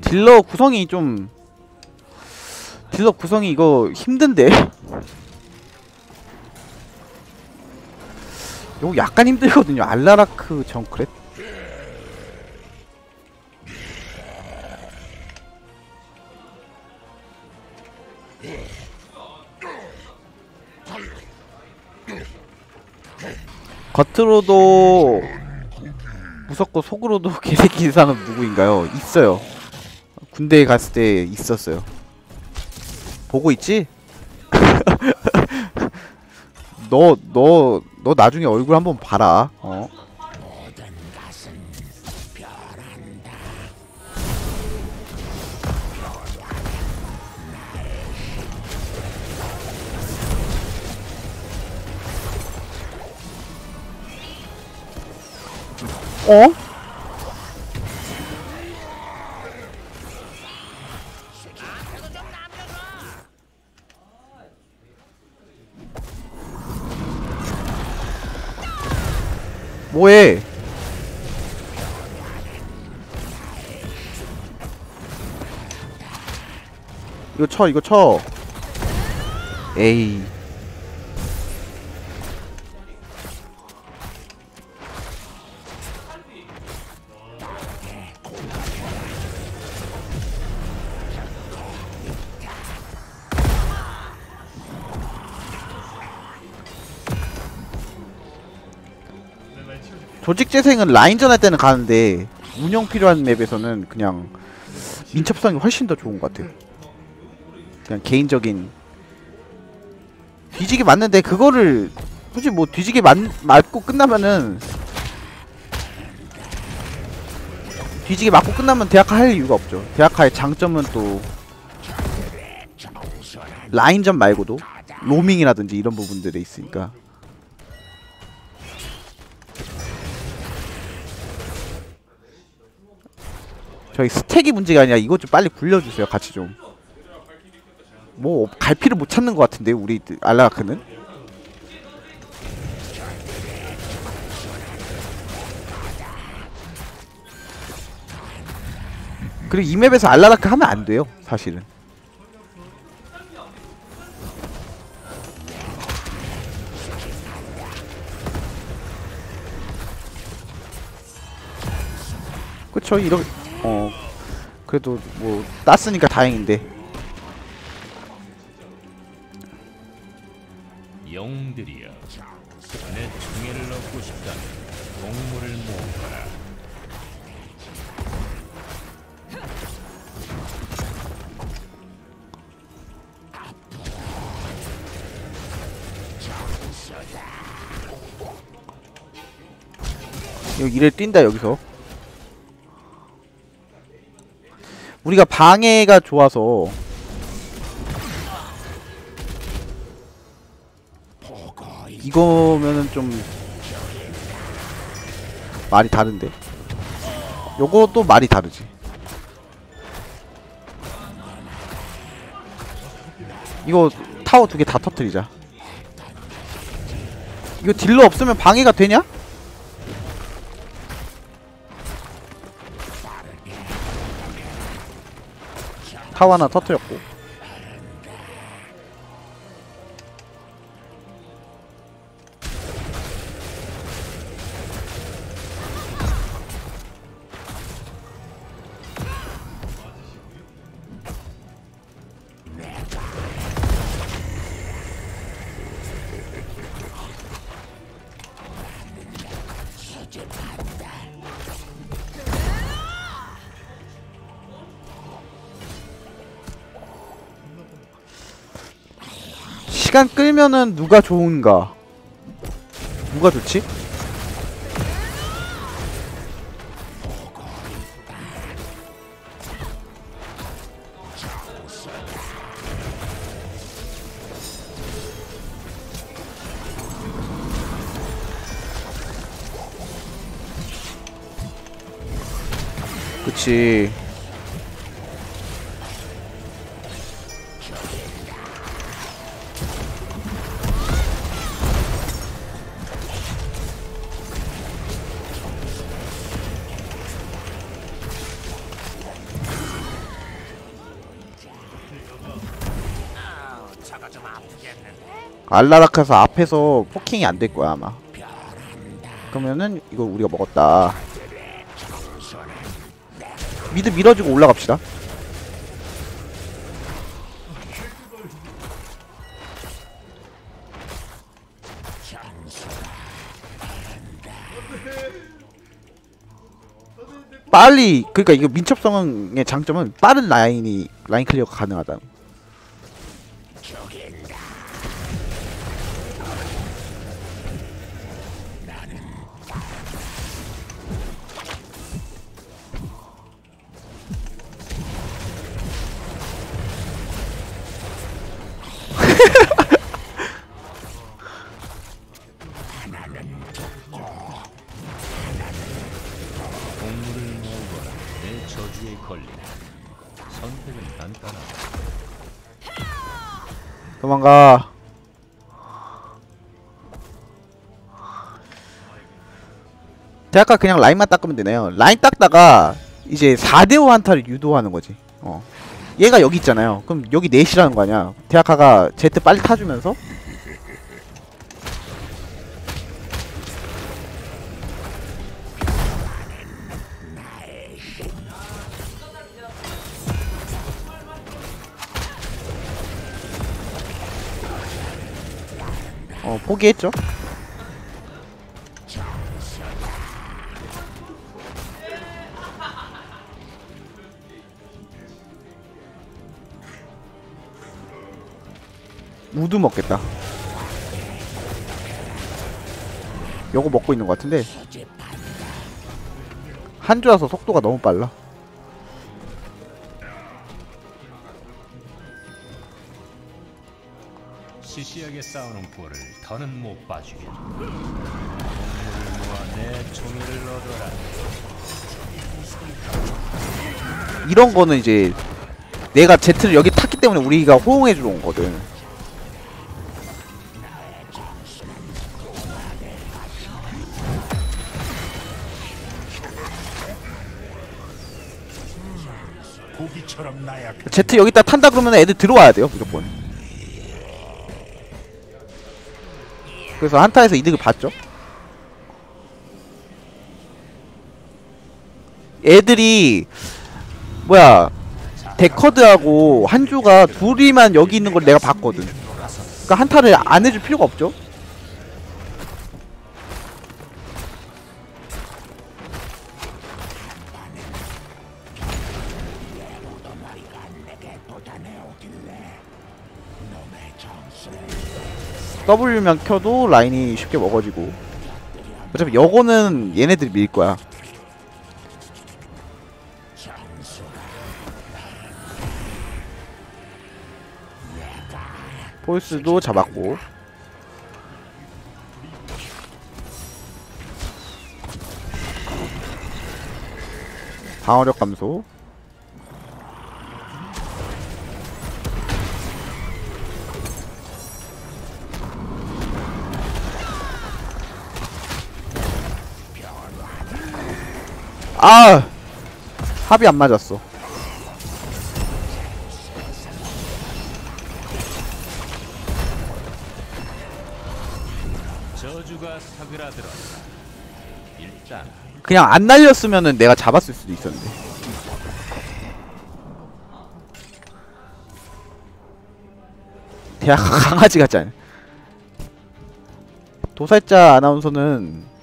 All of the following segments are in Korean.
딜러 구성이 좀 딜러 구성이 이거 힘든데 이거 약간 힘들거든요 알라라크 정크렛 겉으로도 무섭고 속으로도 개새끼 사람 누구인가요? 있어요. 군대에 갔을 때 있었어요. 보고 있지? 너, 너, 너 나중에 얼굴 한번 봐라. 어? 어? 뭐해? 이거 쳐, 이거 쳐. 에이. 조직 재생은 라인전 할 때는 가는데 운영 필요한 맵에서는 그냥 민첩성이 훨씬 더 좋은 것 같아요. 그냥 개인적인 뒤지기 맞는데 그거를 굳이 뭐 뒤지기 맞, 맞고 끝나면은 뒤지기 맞고 끝나면 대학화 할 이유가 없죠. 대학화의 장점은 또 라인전 말고도 로밍이라든지 이런 부분들에 있으니까 저희 스택이 문제가 아니라 이것 좀 빨리 굴려주세요 같이 좀. 뭐 갈피를 못 찾는 것 같은데 우리 알라라크는? 그리고 이 맵에서 알라라크 하면 안 돼요 사실은. 그쵸 어 그래도 뭐 땄으니까 다행인데. 영웅들이여 내 총애를 얻고 싶다면 동물을 모으라. 여기 이를 뛴다 여기서 우리가 방해가 좋아서. 이거면은 좀 말이 다른데. 요것도 말이 다르지. 이거 타워 두 개 다 터뜨리자. 이거 딜러 없으면 방해가 되냐? 타워 하나 터뜨렸고 시간 끌면은 누가 좋은가? 누가 좋지? 그치 알라라카서 앞에서 포킹이 안 될 거야 아마 그러면은 이거 우리가 먹었다 미드 밀어주고 올라갑시다 빨리 그러니까 이거 민첩성의 장점은 빠른 라인이 라인 클리어가 가능하다. 도망가. 대학가 그냥 라인만 닦으면 되네요. 라인 닦다가 이제 4대5 한타를 유도하는 거지. 어. 얘가 여기 있잖아요. 그럼 여기 넷이라는 거 아니야. 대학가가 제트 빨리 타주면서 어 포기했죠. 우드 먹겠다. 요거 먹고 있는 것 같은데 한주라서 속도가 너무 빨라. 시시하게 싸우는 꼴을 더는 못 모아 내 종이를 얻어라. 이런 거는 이제 내가 제트를 여기 탔기 때문에 우리가 호응해 주는 거거든. 제트 여기다 탄다 그러면 애들 들어와야 돼요 무조건. 그래서 한타에서 이득을 봤죠. 애들이 뭐야 데커드하고 한주가 둘이만 여기 있는 걸 내가 봤거든. 그러니까 한타를 안 해줄 필요가 없죠. W만 켜도 라인이 쉽게 먹어지고. 어차피 여거는 얘네들이 밀 거야. 폴스도 잡았고. 방어력 감소 아! 합이 안 맞았어. 그냥 안 날렸으면은 내가 잡았을 수도 있었는데. 대학 강아지 같지 않아? 도살자 아나운서는 어,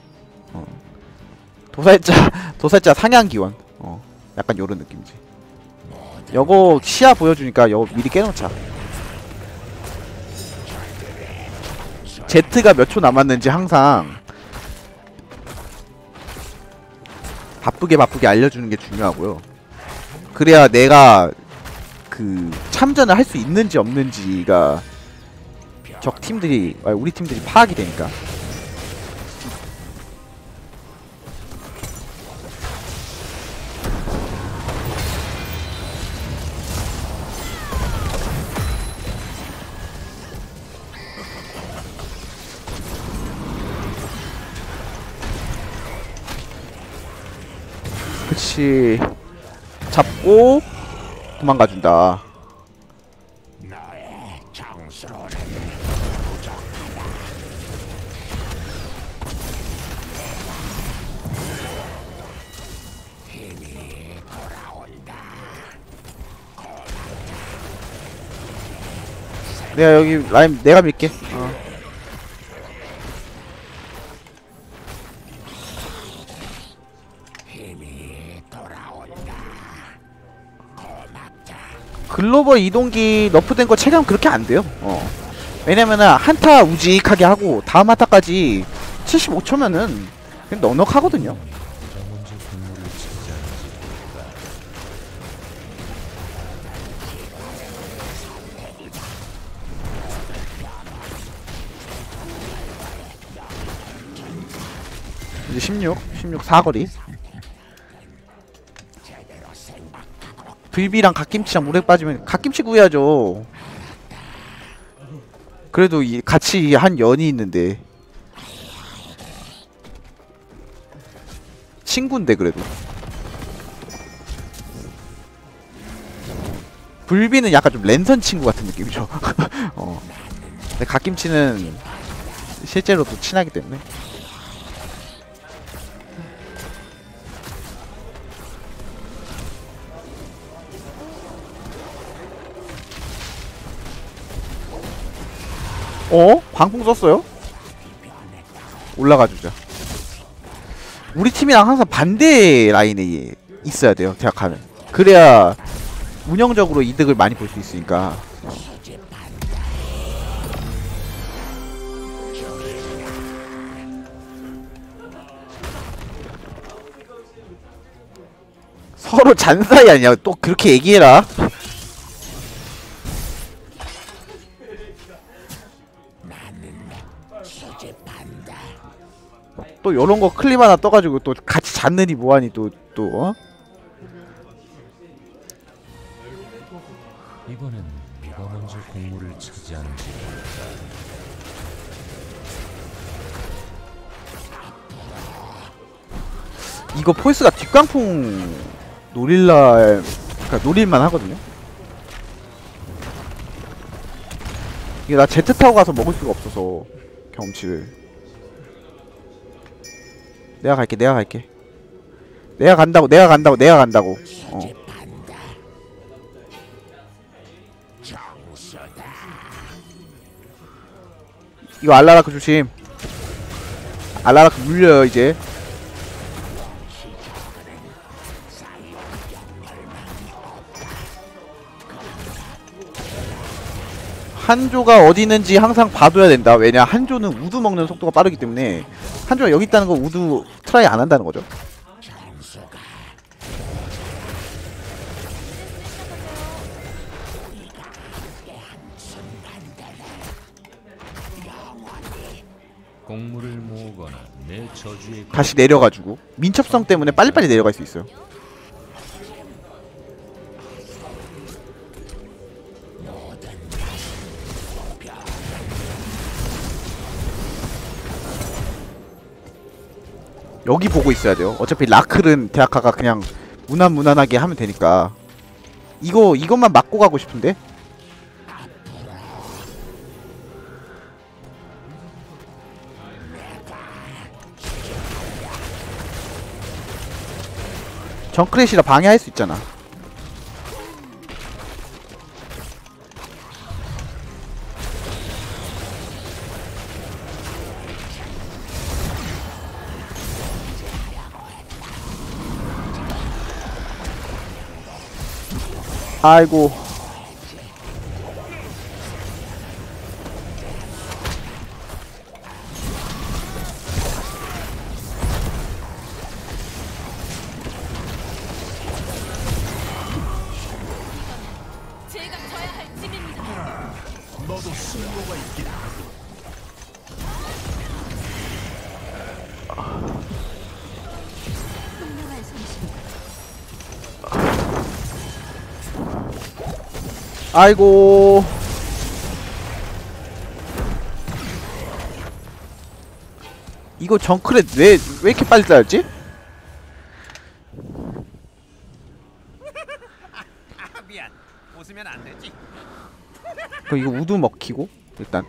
도살자 도살자 상향기원 어, 약간 요런 느낌이지 여거 시야 보여주니까 여거 미리 깨놓자 제트가 몇 초 남았는지 항상 바쁘게 바쁘게 알려주는 게 중요하고요. 그래야 내가 그 참전을 할 수 있는지 없는지가 적 팀들이 우리 팀들이 파악이 되니까. 같이 잡고 도망가준다. 내가 여기 라임 내가 밀게. 글로벌 이동기 너프된 거 체감 그렇게 안 돼요. 어. 왜냐면은 한타 우직하게 하고 다음 한타까지 75초면은 그냥 넉넉하거든요. 이제 16, 16 사거리. 불비랑 갓김치랑 물에 빠지면 갓김치 구해야죠. 그래도 이 같이 한 연이 있는데 친구인데 그래도 불비는 약간 좀 랜선 친구 같은 느낌이죠. 어. 근데 갓김치는 실제로 또 친하기 때문에. 어? 방풍 썼어요? 올라가 주자. 우리 팀이랑 항상 반대 라인에 있어야 돼요. 대학하는. 그래야 운영적으로 이득을 많이 볼 수 있으니까. 서로 잔사이 아니야. 또 그렇게 얘기해라. 또 요런 거 클립 하나 떠가지고 또 같이 잤느니 뭐하니 또, 또, 어? 이번엔 누가 먼저 공물을 차지하는지 이거 폴스가 뒷광풍 노릴라, 그니까 노릴만 하거든요? 이게 나 제트 타고 가서 먹을 수가 없어서 경험치를 내가 갈게 내가 갈게. 내가 간다고 내가 간다고 내가 간다고. 어. 이거 알라라크 조심. 알라라크 물려요 이제. 한조가 어디 있는지 항상 봐둬야 된다. 왜냐 한조는 우두 먹는 속도가 빠르기 때문에 한조가 여기 있다는 거 우두 트라이 안 한다는 거죠. 다시 내려가지고 민첩성 때문에 빨리빨리 내려갈 수 있어요. 여기 보고 있어야 돼요. 어차피 라클은 대학가가 그냥 무난무난하게 하면 되니까 이거 이것만 맞고 가고 싶은데 정크렛이라 방해할 수 있잖아. 아이고. 아이고. 이거 정크렛 왜, 왜 이렇게 빨리 쌓였지? 미안. 웃으면 안 되지. 그럼 이거 우두 먹히고 일단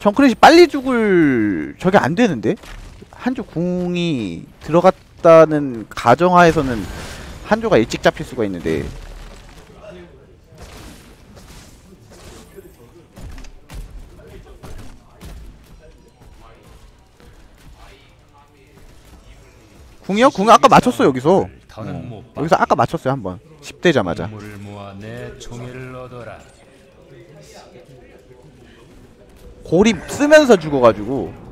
정크렛이 빨리 죽을 저게 안 되는데 한조 궁이 들어갔다는 가정하에서는 한조가 일찍 잡힐 수가 있는데. 궁이요? 궁 아까 맞췄어 여기서. 어. 여기서 아까 맞췄어요 한번. 10대자마자. 고립 쓰면서 죽어가지고.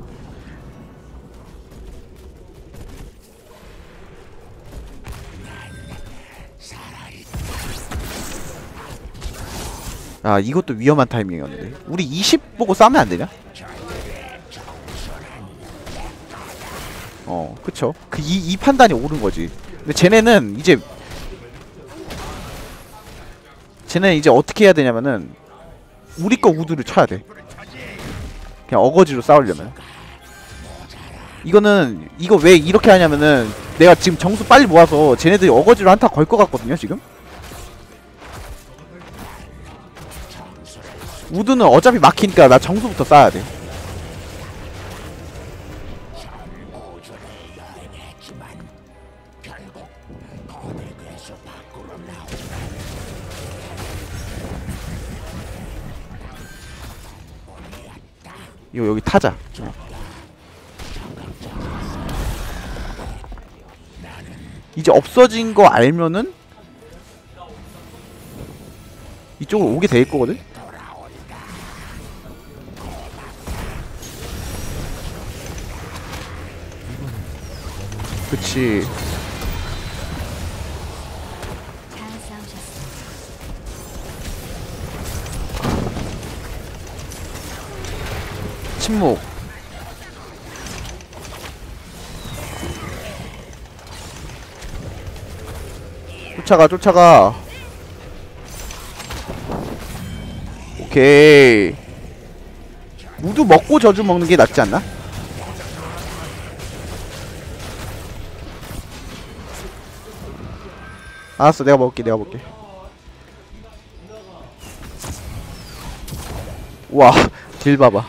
아 이것도 위험한 타이밍이었는데. 우리 20 보고 싸면 안 되냐? 어 그쵸. 그 이 이 판단이 옳은 거지. 근데 쟤네는 이제 쟤네는 이제 어떻게 해야 되냐면은 우리 거 우드를 쳐야 돼. 그냥 어거지로 싸우려면. 이거는 이거 왜 이렇게 하냐면은 내가 지금 정수 빨리 모아서 쟤네들이 어거지로 한타 걸 것 같거든요 지금 우드는 어차피 막히니까 나 정수부터 쌓아야 돼 이거 여기 타자 어. 이제 없어진 거 알면은 이쪽으로 오게 될 거거든? 싸우셨습니다. 침묵 쫓아가 쫓아가 오케이 우두 먹고 저주 먹는 게 낫지 않나? 알았어 내가 먹을게 내가 먹을게 와 딜 봐봐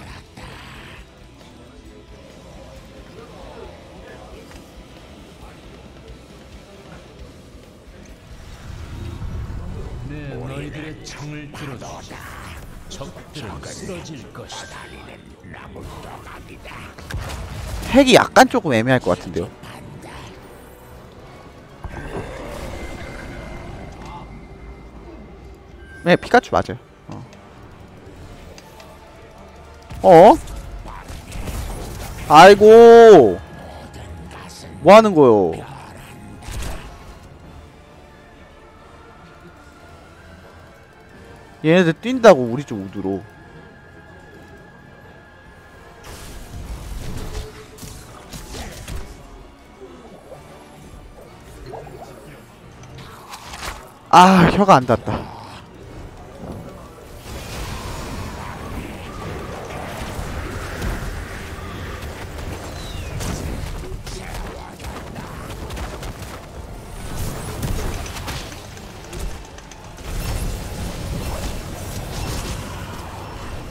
너희들의. 적들은 쓰러질 것이다. 핵이 약간 조금 애매할 것 같은데요. 네, 피카츄 맞아요. 어? 어? 아이고. 뭐 하는 거요? 얘네들 뛴다고 우리 쪽 우드로. 아 혀가 안 닿았다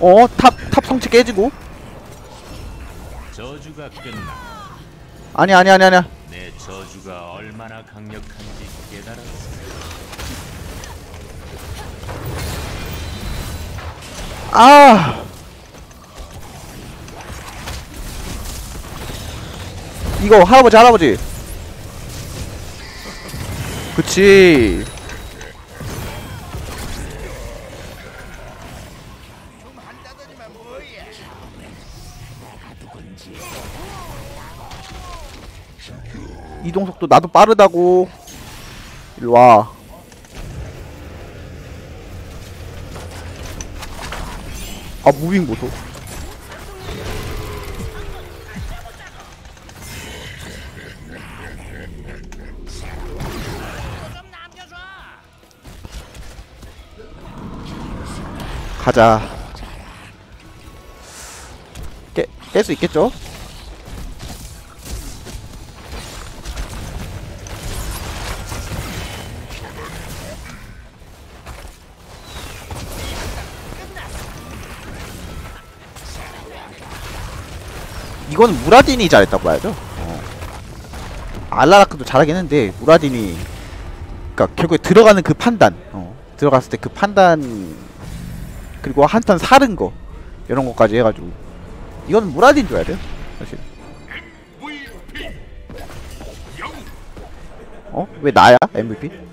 어? 탑, 탑 성체 깨지고? 저주가 끝나. 아니 아니 아니 아니야 내 저주가 얼마나 강력한지 깨달았어. 아 이거 할아버지 할아버지 그치 속도 나도 빠르다고. 일로 와. 아 무빙 보소. 가자. 깨, 깰수 있겠죠? 이거는 무라딘이 잘했다고 봐야죠. 어. 알라라크도 잘하긴 했는데 무라딘이 그러니까 결국에 들어가는 그 판단, 어. 들어갔을 때 그 판단 그리고 한턴 사른 거 이런 것까지 해가지고 이거는 무라딘 줘야 돼요, 사실. 어? 왜 나야 MVP?